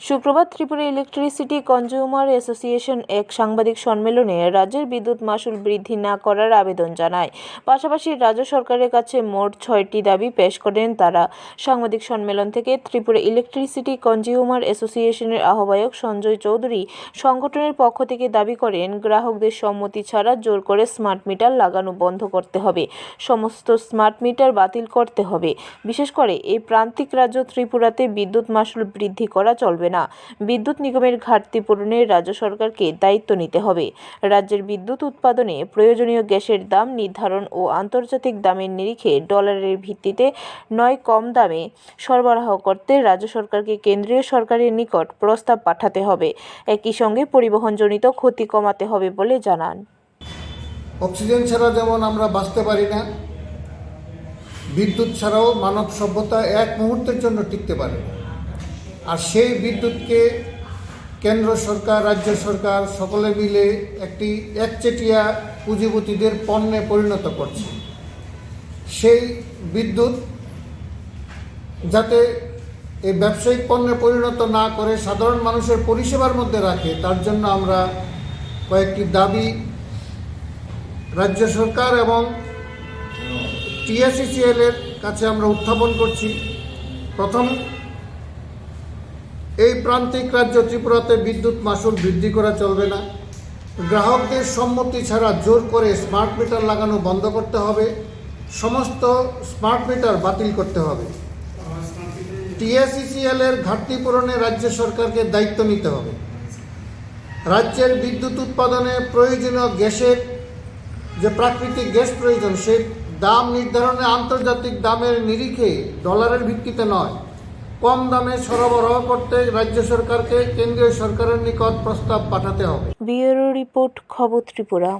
শুক্রবার Tripura electricity consumer association এক সাংবাদিক সম্মেলনে রাজ্যের বিদ্যুৎ মাশুল বৃদ্ধি না করার আবেদন জানায়। পাশাপাশি রাজ্য সরকারের কাছে মোট ছয়টি দাবি পেশ করেন তারা। সাংবাদিক সম্মেলন থেকে ত্রিপুরা ইলেকট্রিসিটি কনজিউমার অ্যাসোসিয়েশনের আহ্বায়ক সঞ্জয় চৌধুরী সংগঠনের পক্ষ থেকে দাবি করেন, গ্রাহকদের সম্মতি ছাড়া জোর করে স্মার্ট মিটার লাগানো বন্ধ করতে হবে। সমস্ত স্মার্ট মিটার বাতিল করতে হবে। বিশেষ করে এই প্রান্তিক রাজ্য ত্রিপুরাতে বিদ্যুৎ মাশুল বৃদ্ধি করা চলবে না। বিদ্যুৎ নিগমের ঘাটতি পূরণে রাজ্য সরকারকে দায়িত্ব নিতে হবে। রাজ্যের বিদ্যুৎ উৎপাদনে প্রয়োজনীয় গ্যাসের দাম নির্ধারণ ও আন্তর্জাতিক দামের নিরিখে ডলারের ভিত্তিতে নয় কম দামে সরবরাহ করতে রাজ্য সরকারকে কেন্দ্রীয় সরকারের নিকট প্রস্তাব পাঠাতে হবে। একই সঙ্গে পরিবহনজনিত ক্ষতি কমাতে হবে বলে জানান। অক্সিজেন ছাড়া যেমন আমরা বাঁচতে পারি না, বিদ্যুৎ ছাড়াও মানব সভ্যতা এক মুহূর্তের জন্য টিকতে পারে না। আর সেই বিদ্যুৎকে কেন্দ্র সরকার, রাজ্য সরকার সকলে মিলে একটি একচেটিয়া পুঁজিপতিদের পণ্যে পরিণত করছে। সেই বিদ্যুৎ যাতে এই ব্যবসায়িক পণ্যে পরিণত না করে সাধারণ মানুষের পরিষেবার মধ্যে রাখে, তার জন্য আমরা কয়েকটি দাবি রাজ্য সরকার এবং টিএসিসিএল এর কাছে আমরা উত্থাপন করছি। প্রথম এই প্রান্তিক রাজ্য ত্রিপুরাতে বিদ্যুৎ মাসুল বৃদ্ধি করা চলবে না। গ্রাহকদের সম্মতি ছাড়া জোর করে স্মার্ট মিটার লাগানো বন্ধ করতে হবে। সমস্ত স্মার্ট মিটার বাতিল করতে হবে। টিএসিসিএল এর ঘাটতি পূরণে রাজ্য সরকারকে দায়িত্ব নিতে হবে। রাজ্যের বিদ্যুৎ উৎপাদনে প্রয়োজনীয় গ্যাসের যে প্রাকৃতিক গ্যাস প্রয়োজন, সেই দাম নির্ধারণে আন্তর্জাতিক দামের নিরিখে ডলারের ভিত্তিতে নয়। কম দামে সরবরাহ করতে রাজ্য সরকারকে কেন্দ্রীয় সরকারের নিকট প্রস্তাব পাঠাতে হবে। ব্যুরো রিপোর্ট, খবর ত্রিপুরা।